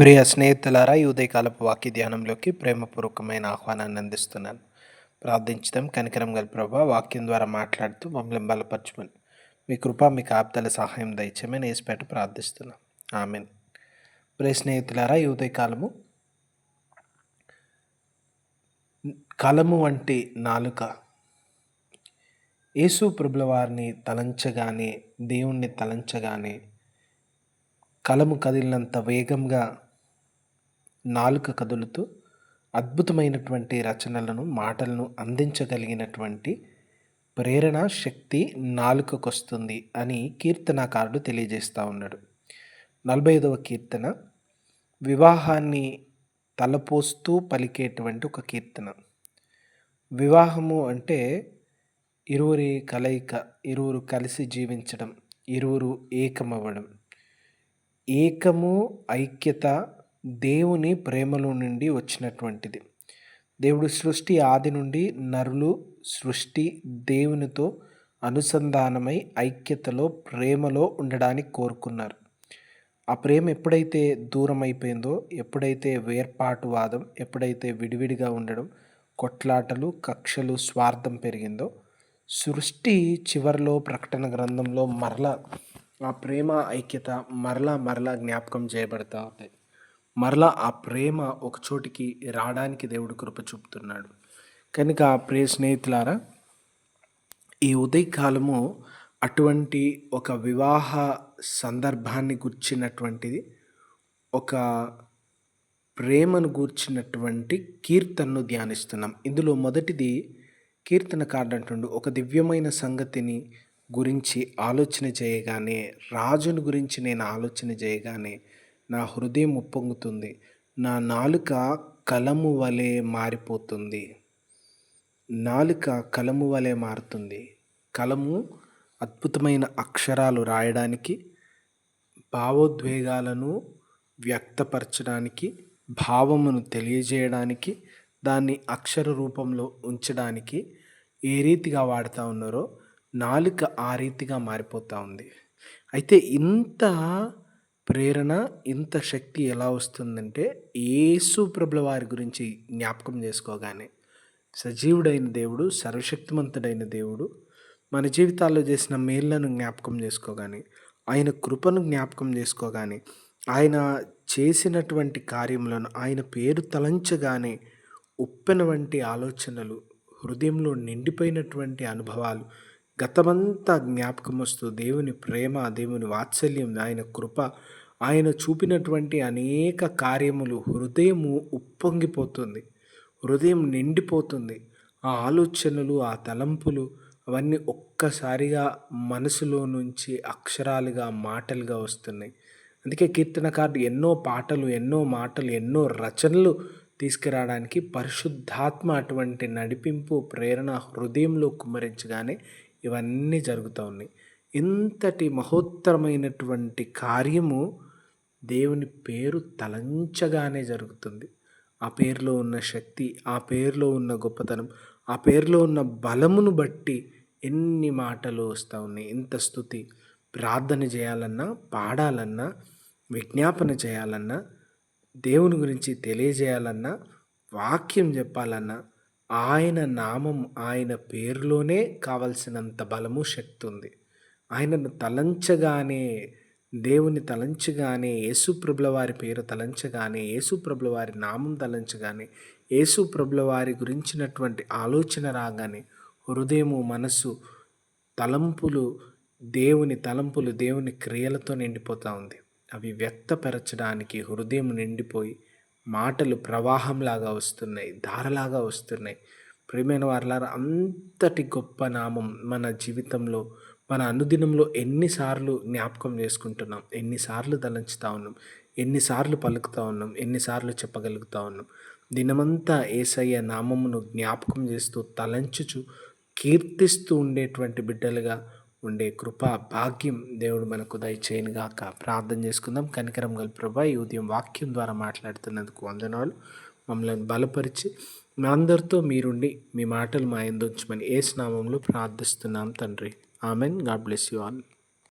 ప్రియ స్నేహితులారా ఈ ఉదయకాలపు వాక్య ధ్యానంలోకి ప్రేమపూర్వకమైన ఆహ్వానాన్ని అందిస్తున్నాను. ప్రార్థించడం కనికరం గల ప్రభా వాక్యం ద్వారా మాట్లాడుతూ మమ్మల్ని బలపరచమని. మీ కృప మీ కాపుదల సహాయం దయచేమని వేసిపెట్ట ప్రార్థిస్తున్నాం. ఆమెన్. ప్రియ స్నేహితులారా ఈ ఉదయకాలము కలము వంటి నాలుక. యేసు ప్రభుల వారిని తలంచగానే దేవుణ్ణి తలంచగానే కలము కదిలినంత వేగంగా నాలుక కదులుతూ అద్భుతమైనటువంటి రచనలను మాటలను అందించగలిగినటువంటి ప్రేరణ శక్తి నాలుకకొస్తుంది అని కీర్తనాకారుడు తెలియజేస్తూ ఉన్నాడు. నలభై ఐదవ కీర్తన వివాహాన్ని తలపోస్తూ పలికేటువంటి ఒక కీర్తన. వివాహము అంటే ఇరువురి కలయిక ఇరువురు కలిసి జీవించడం ఇరువురు ఏకమవ్వడం. ఏకము ఐక్యత దేవుని ప్రేమలో నుండి వచ్చినటువంటిది. దేవుడు సృష్టి ఆది నుండి నరులు సృష్టి దేవునితో అనుసంధానమై ఐక్యతలో ప్రేమలో ఉండడానికి కోరుకున్నారు. ఆ ప్రేమ ఎప్పుడైతే దూరం అయిపోయిందో ఎప్పుడైతే వేర్పాటువాదం ఎప్పుడైతే విడివిడిగా ఉండడం కొట్లాటలు కక్షలు స్వార్థం పెరిగిందో సృష్టి చివరిలో ప్రకటన గ్రంథంలో మరలా ఆ ప్రేమ ఐక్యత మరలా మరలా జ్ఞాపకం చేయబడతా ఉంటాయి. మరలా ఆ ప్రేమ ఒక చోటికి రావడానికి దేవుడు కృప చూపుతున్నాడు. కనుక ప్రియ స్నేహితులారా ఈ ఉదయకాలము అటువంటి ఒక వివాహ సందర్భాన్ని గుర్చినటువంటిది ఒక ప్రేమను గూర్చినటువంటి కీర్తనను ధ్యానిస్తున్నాం. ఇందులో మొదటిది కీర్తన అంటుండు ఒక దివ్యమైన సంగతిని గురించి ఆలోచన చేయగానే రాజును గురించి నేను ఆలోచన చేయగానే నా హృదయం ఉప్పొంగుతుంది. నా నాలుక కలము వలె మారిపోతుంది. నాలుక కలము వలె మారుతుంది. కలము అద్భుతమైన అక్షరాలు రాయడానికి భావోద్వేగాలను వ్యక్తపరచడానికి భావమును తెలియజేయడానికి దాన్ని అక్షర రూపంలో ఉంచడానికి ఏ రీతిగా వాడుతూ ఉన్నారో నాలుక ఆ రీతిగా మారిపోతూ ఉంది. అయితే ఇంత ప్రేరణ ఇంత శక్తి ఎలా వస్తుందంటే ఏసు ప్రభుల వారి గురించి జ్ఞాపకం చేసుకోగానే సజీవుడైన దేవుడు సర్వశక్తిమంతుడైన దేవుడు మన జీవితాల్లో చేసిన మేళ్ళను జ్ఞాపకం చేసుకోగానే ఆయన కృపను జ్ఞాపకం చేసుకోగానే ఆయన చేసినటువంటి కార్యములను ఆయన పేరు తలంచగానే ఉప్పెన వంటి ఆలోచనలు హృదయంలో నిండిపోయినటువంటి అనుభవాలు గతమంతా జ్ఞాపకం వస్తూ దేవుని ప్రేమ దేవుని వాత్సల్యం ఆయన కృప ఆయన చూపినటువంటి అనేక కార్యములు హృదయము ఉప్పొంగిపోతుంది. హృదయం నిండిపోతుంది. ఆ ఆలోచనలు ఆ తలంపులు అవన్నీ ఒక్కసారిగా మనసులో నుంచి అక్షరాలుగా మాటలుగా వస్తున్నాయి. అందుకే కీర్తనకారుడు ఎన్నో పాటలు ఎన్నో మాటలు ఎన్నో రచనలు తీసుకురావడానికి పరిశుద్ధాత్మ అటువంటి నడిపింపు ప్రేరణ హృదయంలో కుమ్మరించగానే ఇవన్నీ జరుగుతూ ఉన్నాయి. ఇంతటి మహోత్తరమైనటువంటి కార్యము దేవుని పేరు తలంచగానే జరుగుతుంది. ఆ పేరులో ఉన్న శక్తి ఆ పేరులో ఉన్న గొప్పతనం ఆ పేరులో ఉన్న బలమును బట్టి ఎన్ని మాటలు వస్తూ ఉన్నాయి. ఎంత స్థుతి. ప్రార్థన చేయాలన్నా పాడాలన్నా విజ్ఞాపన చేయాలన్నా దేవుని గురించి తెలియజేయాలన్నా వాక్యం చెప్పాలన్నా ఆయన నామం ఆయన పేరులోనే కావలసినంత బలము శక్తి ఉంది. ఆయనను తలంచగానే దేవుని తలంచగానే యేసుప్రభుల వారి పేరు తలంచగానే యేసుప్రభుల వారి నామం తలంచగానే యేసుప్రభుల వారి గురించినటువంటి ఆలోచన రాగానే హృదయము మనసు తలంపులు దేవుని తలంపులు దేవుని క్రియలతో నిండిపోతూ ఉంది. అవి వ్యక్తపరచడానికి హృదయం నిండిపోయి మాటలు ప్రవాహంలాగా వస్తున్నాయి ధారలాగా వస్తున్నాయి. ప్రియమైన వారిలారా అంతటి గొప్ప నామం మన జీవితంలో మన అనుదినంలో ఎన్నిసార్లు జ్ఞాపకం చేసుకుంటున్నాం ఎన్నిసార్లు తలంచుతూ ఉన్నాం ఎన్నిసార్లు పలుకుతూ ఉన్నాం ఎన్నిసార్లు చెప్పగలుగుతూ ఉన్నాం. దినమంతా ఏసయ్య నామమును జ్ఞాపకం చేస్తూ తలంచుచు కీర్తిస్తూ ఉండేటువంటి బిడ్డలుగా ఉండే కృప భాగ్యం దేవుడు మనకు దయచేయనుగాక ప్రార్థన చేసుకుందాం. కనికరం గల ప్రభా ఈ ఉదయం వాక్యం ద్వారా మాట్లాడుతున్నందుకు వందనాలు. మమ్మల్ని బలపరిచి మీ అందరితో మీరుండి మీ మాటలు మా ఎందుంచమని ఏ స్నామంలో ప్రార్థిస్తున్నాం తండ్రి. Amen. God bless you all.